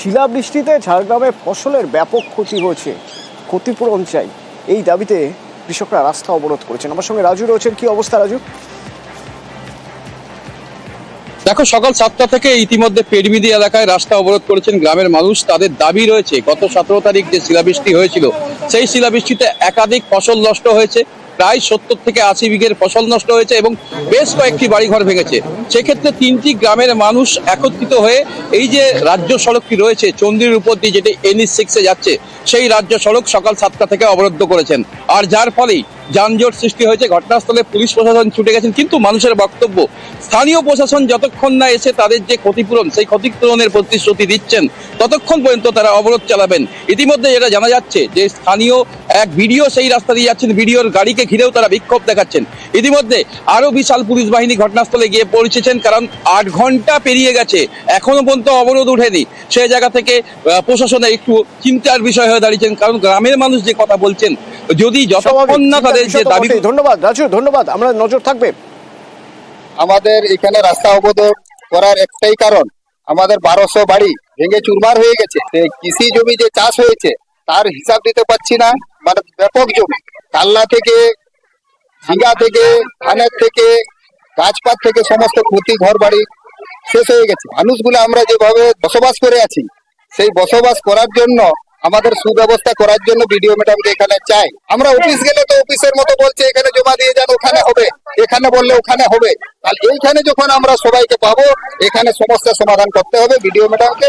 শিলাবৃষ্টিতে ঝাড়গ্রামে ফসলের ব্যাপক ক্ষতি হয়েছে। ক্ষতিপূরণ চাই। এই দাবিতে কৃষকরা রাস্তা অবরোধ করেছেন। আমার সঙ্গে রাজু রয়েছেন। কি অবস্থা রাজু? দেখো, সকাল সাতটা থেকে ইতিমধ্যে পেডমিদি এলাকায় রাস্তা অবরোধ করেছেন গ্রামের মানুষ। তাদের দাবি রয়েছে, গত সতেরো তারিখ যে শিলাবৃষ্টি হয়েছিল, সেই শিলাবৃষ্টিতে একাধিক ফসল নষ্ট হয়েছে। প্রায় সত্তর থেকে আশি বিঘের ফসল নষ্ট হয়েছে এবং বেশ কয়েকটি বাড়িঘর ভেঙেছে। সেক্ষেত্রে তিনটি গ্রামের মানুষ একত্রিত হয়ে এই যে রাজ্য সড়কটি রয়েছে চন্দির উপর দিয়ে যেটি এনএস সিক্সে যাচ্ছে, সেই রাজ্য সড়ক সকাল সাতটা থেকে অবরুদ্ধ করেছেন। আর যার ফলেই যানজট সৃষ্টি হয়েছে, ঘটনাস্থলে পুলিশ প্রশাসন ছুটে গেছেন, কিন্তু মানুষের বক্তব্য, স্থানীয় প্রশাসন যতক্ষণ না এসে তাদের যে ক্ষতিপূরণ, সেই ক্ষতিপূরণের প্রতিশ্রুতি দিচ্ছেন, ততক্ষণ পর্যন্ত তারা অবরোধ চালাবেন। ইতিমধ্যে যেটা জানা যাচ্ছে যে স্থানীয় এক ভিডিও সেই রাস্তা দিয়ে যাচ্ছেন, ভিডিওর গাড়িকে ঘিরেও তারা বিক্ষোভ দেখাচ্ছেন। ইতিমধ্যে আরও বিশাল পুলিশ বাহিনী ঘটনাস্থলে গিয়ে পৌঁছেছেন, কারণ আট ঘণ্টা পেরিয়ে গেছে, এখনও পর্যন্ত অবরোধ উঠেনি সেই জায়গা থেকে প্রশাসনে একটু চিন্তার বিষয় হয়ে দাঁড়িয়েছেন, কারণ গ্রামের মানুষ যে কথা বলছেন যদি যতক্ষণ না তাদের যে দাবি ধন্যবাদ। রাজু ধন্যবাদ। আমরা নজর থাকবে। আমাদের এখানে রাস্তা অবরোধ করার একটাই কারণ আমাদের বারোশো বাড়ি ভেঙে চুরমার হয়ে গেছে। কৃষি জমি যে চাষ হয়েছে তার হিসাব দিতে পারছি না। মানে ব্যাপক জমি। কাল্লা থেকে ঝিঙ্গা থেকে ধানের থেকে গাছপাত থেকে সমস্ত ক্ষতি ঘর বাড়ি শেষ হয়ে গেছে। মানুষগুলো আমরা যেভাবে বসবাস করে আছি সেই বসবাস করার জন্য আমাদের সুব্যবস্থা করার জন্য বিডিও ম্যাডামকে এখানে চাই। আমরা অফিস গেলে তো অফিসের মতো বলছে, এখানে জমা দিয়ে যান, ওখানে হবে। এখানে বললে ওখানে হবে। তাহলে এইখানে যখন আমরা সবাইকে পাবো, এখানে সমস্যা সমাধান করতে হবে বিডিও ম্যাডামকে।